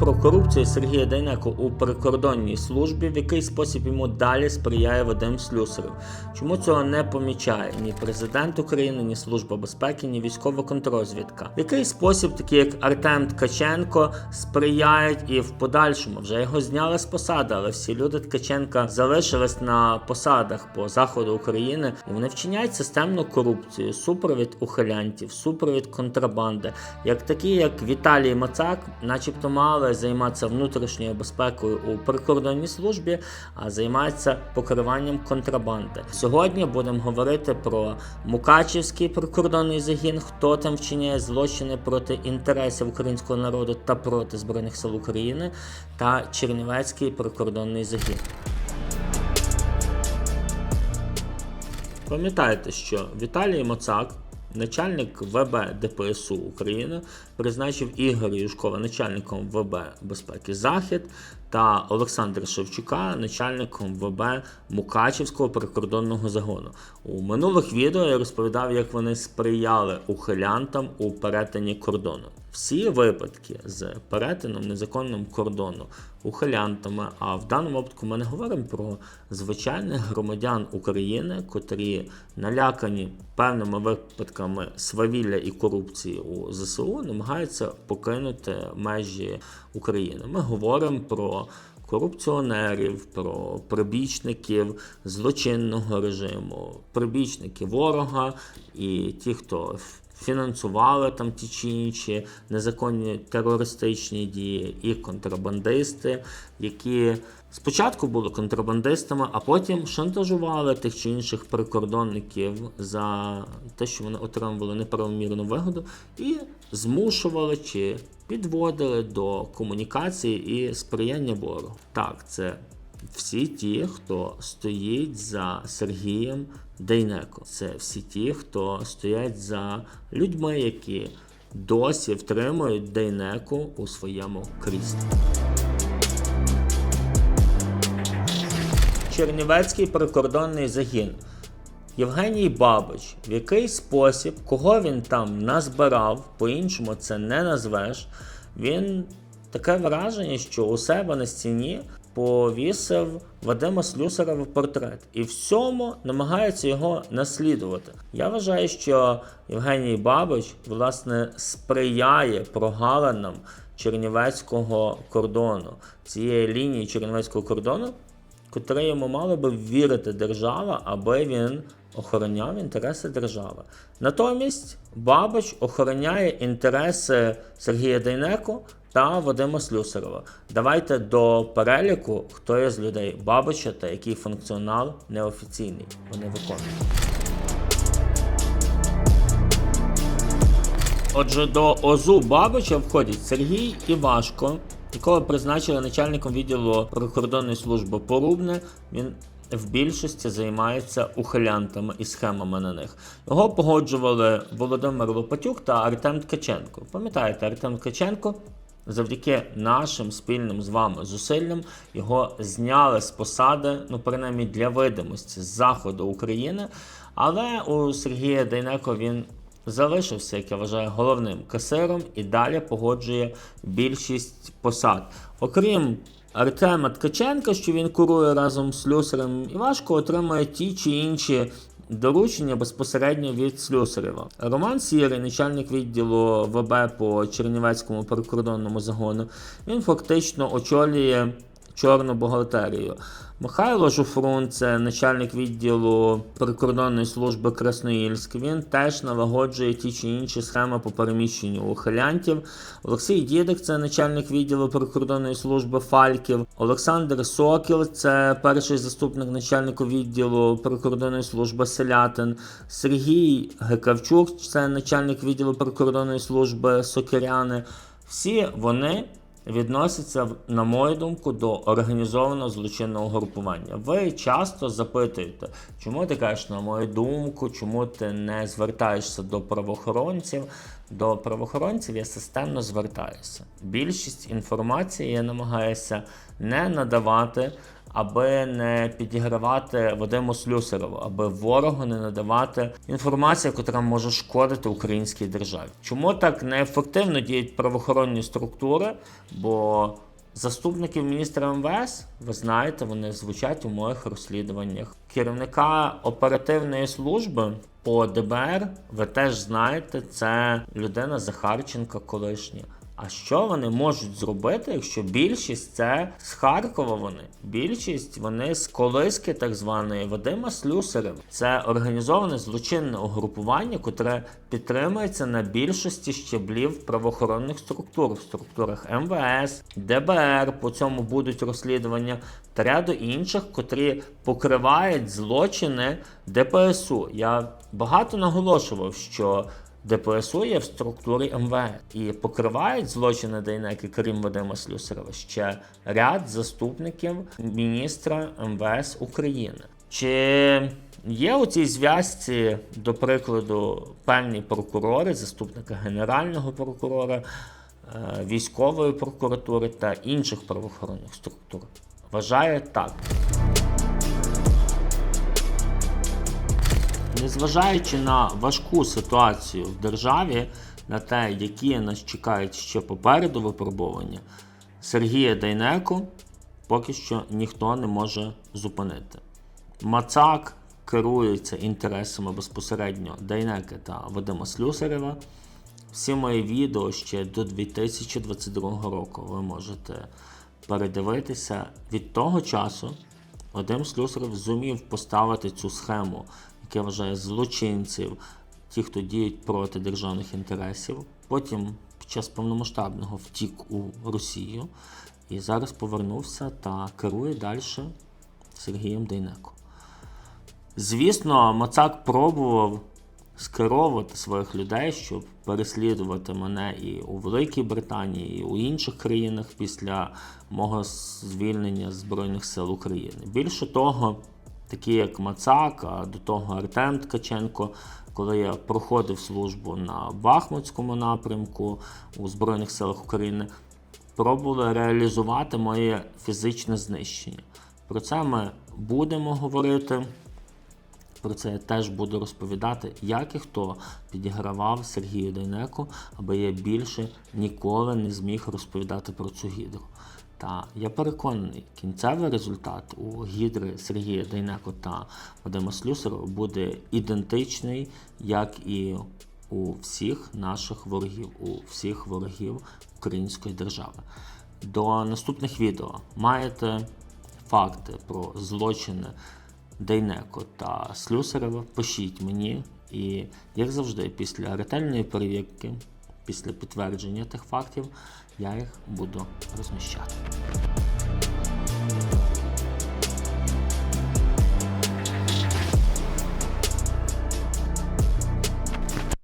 про корупцію Сергія Дайнеко у прикордонній службі, в який спосіб йому далі сприяє Вадим Слюсарев. Чому цього не помічає ні президент України, ні Служба безпеки, ні військова контррозвідка? В який спосіб, такі як Артем Ткаченко, сприяють і в подальшому вже його зняли з посади, але всі люди Ткаченка залишились на посадах по заходу України, і вони вчиняють системну корупцію, супровід ухилянтів, супровід контрабанди, як такі, як Віталій Мацак, начебто мали займатися внутрішньою безпекою у прикордонній службі, а займаються покриванням контрабанди. Сьогодні будемо говорити про Мукачівський прикордонний загін, хто там вчиняє злочини проти інтересів українського народу та проти збройних сил України, та Чернівецький прикордонний загін. Пам'ятайте, що Віталій Моцак, начальник ВБ ДПСУ України, призначив Ігоря Юшкова начальником ВБ безпеки Захід та Олександра Шевчука начальником ВБ Мукачівського прикордонного загону. У минулих відео я розповідав, як вони сприяли ухилянтам у перетині кордону. Всі випадки з перетином незаконним кордону ухилянтами, а в даному випадку ми не говоримо про звичайних громадян України, котрі налякані певними випадками свавілля і корупції у ЗСУ, намагаються покинути межі України. Ми говоримо про корупціонерів, про прибічників злочинного режиму, прибічники ворога і ті, хто фінансували там ті чи інші незаконні терористичні дії, і контрабандисти, які спочатку були контрабандистами, а потім шантажували тих чи інших прикордонників за те, що вони отримували неправомірну вигоду, і змушували чи підводили до комунікації і сприяння ворогу. Так, це всі ті, хто стоїть за Сергієм Дейнеко. Це всі ті, хто стоять за людьми, які досі втримують Дейнеко у своєму кріслі. Чернівецький прикордонний загін. Євгеній Бабич, в який спосіб, кого він там назбирав, по-іншому це не назвеш. Він таке враження, що у себе на стіні повісив Вадима Слюсарова портрет і всьому намагається його наслідувати. Я вважаю, що Євгеній Бабич власне сприяє прогалинам чернівецького кордону, цієї лінії чернівецького кордону, котрий йому мала би вірити держава, аби він охороняв інтереси держави. Натомість Бабич охороняє інтереси Сергія Дейнеко та Вадима Слюсарова. Давайте до переліку, хто є з людей Бабича та який функціонал неофіційний вони виконують. Отже, до ОЗУ Бабича входять Сергій Івашко, якого призначили начальником відділу прикордонної служби Порубне. Він в більшості займається ухилянтами і схемами на них. Його погоджували Володимир Лопатюк та Артем Ткаченко. Пам'ятаєте, Артем Ткаченко завдяки нашим спільним з вами зусиллям його зняли з посади, ну принаймні для видимості з заходу України. Але у Сергія Дейнеко він залишився, як я вважаю, головним касиром і далі погоджує більшість посад. Окрім Артема Ткаченка, що він курує разом з Слюсарем, Івашко отримує ті чи інші доручення безпосередньо від Слюсарєва. Роман Сірий, начальник відділу ВБ по Чернівецькому прикордонному загону, він фактично очолює чорну бухгалтерію. Михайло Жуфрун, це начальник відділу прикордонної служби Красноїльськ. Він теж налагоджує ті чи інші схеми по переміщенню ухилянтів. Олексій Дідик, це начальник відділу прикордонної служби Фальків. Олександр Сокіл, це перший заступник начальника відділу прикордонної служби Селятин. Сергій Гекавчук, це начальник відділу прикордонної служби Сокиряни. Всі вони відносяться, на мою думку, до організованого злочинного групування. Ви часто запитуєте, чому ти кажеш, на мою думку, чому ти не звертаєшся до правоохоронців. До правоохоронців я системно звертаюся. Більшість інформації я намагаюся не надавати аби не підігравати Вадиму Слюсарову, аби ворогу не надавати інформацію, яка може шкодити українській державі. Чому так неефективно діють правоохоронні структури? Бо Заступників міністра МВС, ви знаєте, вони звучать у моїх розслідуваннях. Керівника оперативної служби по ДБР, ви теж знаєте, це людина Захарченка колишня. А що вони можуть зробити, якщо більшість це з Харкова вони? Більшість вони з колиски так званої Вадима Слюсарем. Це організоване злочинне угрупування, котре підтримується на більшості щеблів правоохоронних структур, в структурах МВС, ДБР. По цьому будуть розслідування та ряду інших, котрі покривають злочини ДПСУ. Я багато наголошував, що. ДПСУ є в структурі МВС і покривають злочини Дейнеки, крім Вадима Слюсарова, ще ряд заступників міністра МВС України. Чи є у цій зв'язці, до прикладу, певні прокурори, заступника генерального прокурора, е, військової прокуратури та інших правоохоронних структур? Вважаю так. Незважаючи на важку ситуацію в державі, на те, які нас чекають ще попереду випробування, Сергія Дайнеко поки що ніхто не може зупинити. Мацак керується інтересами безпосередньо Дайнеки та Вадима Слюсарева. Всі мої відео ще до 2022 року ви можете передивитися. Від того часу Вадим Слюсарев зумів поставити цю схему, яка вважає злочинців, ті, хто діють проти державних інтересів. Потім під час повномасштабного втік у Росію і зараз повернувся та керує далі Сергієм Дейнеко. Звісно, Мацак пробував скеровувати своїх людей, щоб переслідувати мене і у Великій Британії, і у інших країнах після мого звільнення Збройних сил України. Більше того, такі як Мацак, а до того Артем Ткаченко, коли я проходив службу на Бахмутському напрямку у Збройних силах України, пробували реалізувати моє фізичне знищення. Про це ми будемо говорити. Про це я теж буду розповідати, як і хто підігравав Сергію Дейнеку, аби я більше ніколи не зміг розповідати про цю гідру. Та я переконаний, кінцевий результат у гідри Сергія Дейнеко та Вадима Слюсарова буде ідентичний, як і у всіх наших ворогів, у всіх ворогів української держави. До наступних відео. Маєте факти про злочини Дейнеко та Слюсарева, пишіть мені, і, як завжди, після ретельної перевірки, після підтвердження тих фактів, я їх буду розміщати.